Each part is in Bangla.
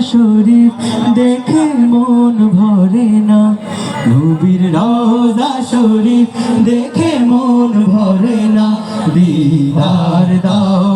শরীফ দেখে মন ভরে না। নবীর রোজা শরীর দেখে মন ভরে না। দিদার দাও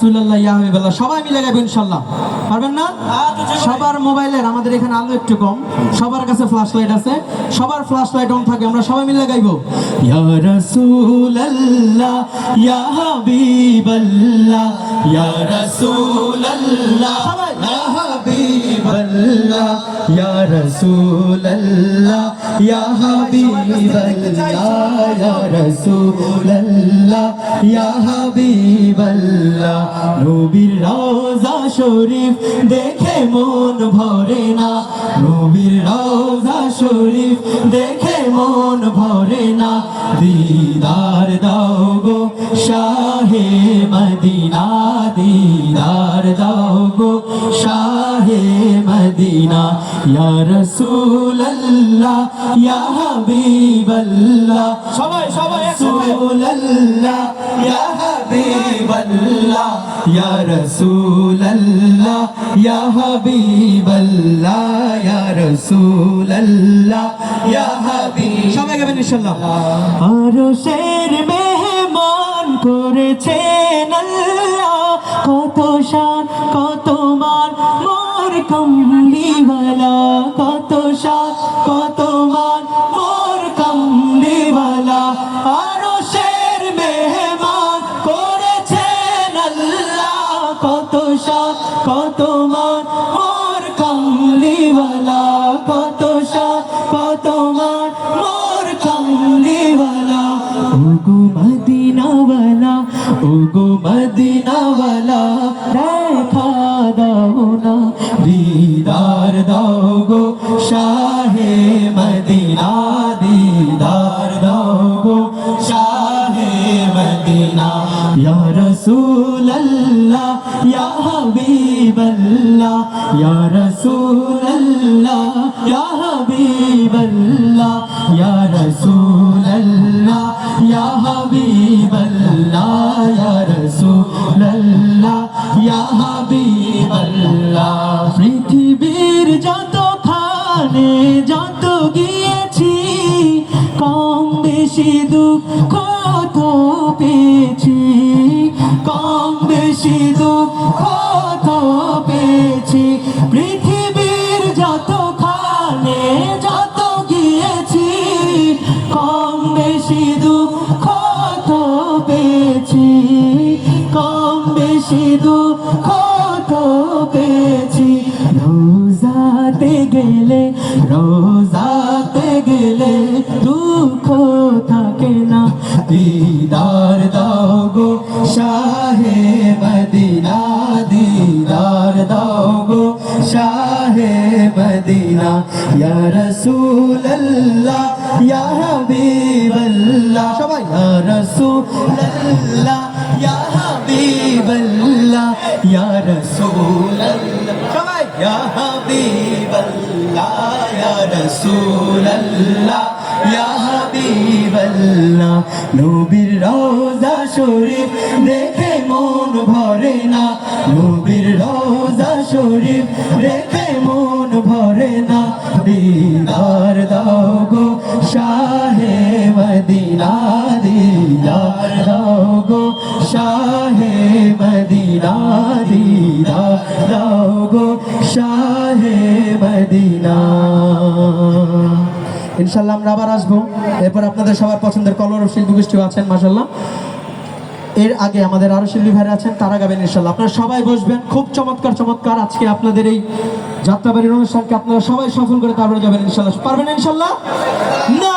রাসূলুল্লাহ সবাই মিলে মোবাইলের, আমাদের এখানে আলো একটু কম। সবার কাছে ফ্ল্যাশ লাইট আছে। সবার ফ্ল্যাশ লাইট অন থাকে, আমরা সবাই মিলে গাইবো। ইয়া রাসূলুল্লাহ, ইয়া হাবিবাল্লাহ। রাসূলুল্লাহ সবাই ইয়া হাবিবাল্লাহ ইয়া রাসূলুল্লাহ, ইয়া হাবিবাল্লাহ, ইয়া রাসূলুল্লাহ, ইয়া হাবিবাল্লাহ। নবীর রওজা শরীফ দেখে মন ভরে না, নবীর রওজা শরীফ দেখে মন ভরে না। দিদার দাও গো শাহে মদিনা, দিদার দাও গো মদিনা ইয়া রাসূলুল্লাহ ইয়া হাবিবাল্লাহ। সবাই সবাই রাসূলুল্লাহ ইয়া হাবিবাল্লাহ ইয়া রাসূলুল্লাহ ইয়া হাবিবাল্লাহ ইয়া রাসূলুল্লাহ ইয়া হাবিব সবাই গাবেন ইনশাআল্লাহ। আরশের মেহমান করেছেন আল্লাহ। কত শান কত মান মোর কমলিওয়ালা কত শান কত মান। মোর কমলিওয়ালা আরশের মেহমান করেছেন আল্লাহ। কত শান কত মান। মোর কমলিওয়ালা কত শান কত মান। মোর কমলিওয়ালা ওগো মদিনাওয়ালা ওগো মদিনাওয়ালা দেখা দাও। দিদার দাও গো, শাহে মদিনা দিদার দাও গো, শাহে মদিনা। ইয়া রাসূলুল্লাহ, ইয়া হাবিবাল্লাহ, ইয়া রাসূলুল্লাহ, ইয়া হাবিবাল্লাহ, ইয়া রাসূলুল্লাহ, ইয়া হাবিবাল্লাহ, ইয়া রাসূলুল্লাহ, ইয়া পৃথিবীর যত খানে যত গিয়েছি, কম বেশি দুঃখ তো পেয়েছি। কম বেশি দুঃখ তো পেয়েছি। পৃথিবীর যত খানে যত গিয়েছি, কম বেশি দুঃখ তো পেয়েছি। কম বেশি দুঃখ গেলে, রোজাতে গেলে দুঃখ থাকে না। দিদার দাও গো, শাহে মদিনা, দিদার দাও গো, শাহে মদিনা। ইয়া ইয়া হাবিবাল্লাহ, সবাই। ইয়া ইয়া হাবিবাল্লাহ, ইয়া রাসূলুল্লাহ সবাই ইয়া হাবিবাল্লাহ ইয়া রাসূলুল্লাহ ইয়া হাবিবাল্লাহ নবীর রওজা শরীফ দেখে মন ভরে না। নবীর রওজা শরীফ দেখে মন ভরে না। দিদার দাও গো শাহে মদিনা, দিদার দাও গো শাহে মদিনা, দিদার দাও শাহে মদিনা। ইনশাল্লাহ আমরা আবার আসব। এরপর আপনাদের সবার পছন্দের কলর শিল্পী গোষ্ঠীও আছেন মাসাল্লাহ এর আগে আমাদের আরও শিল্পী ভাইরা আছেন, তারা গাবেন ইনশাল্লাহ আপনারা সবাই বসবেন, খুব চমৎকার চমৎকার। আজকে আপনাদের এই যাত্রাবাড়ির অনুষ্ঠানকে আপনারা সবাই সফল করে তারপরে যাবেন ইনশাল্লাহ পারবেন ইনশাল্লাহ না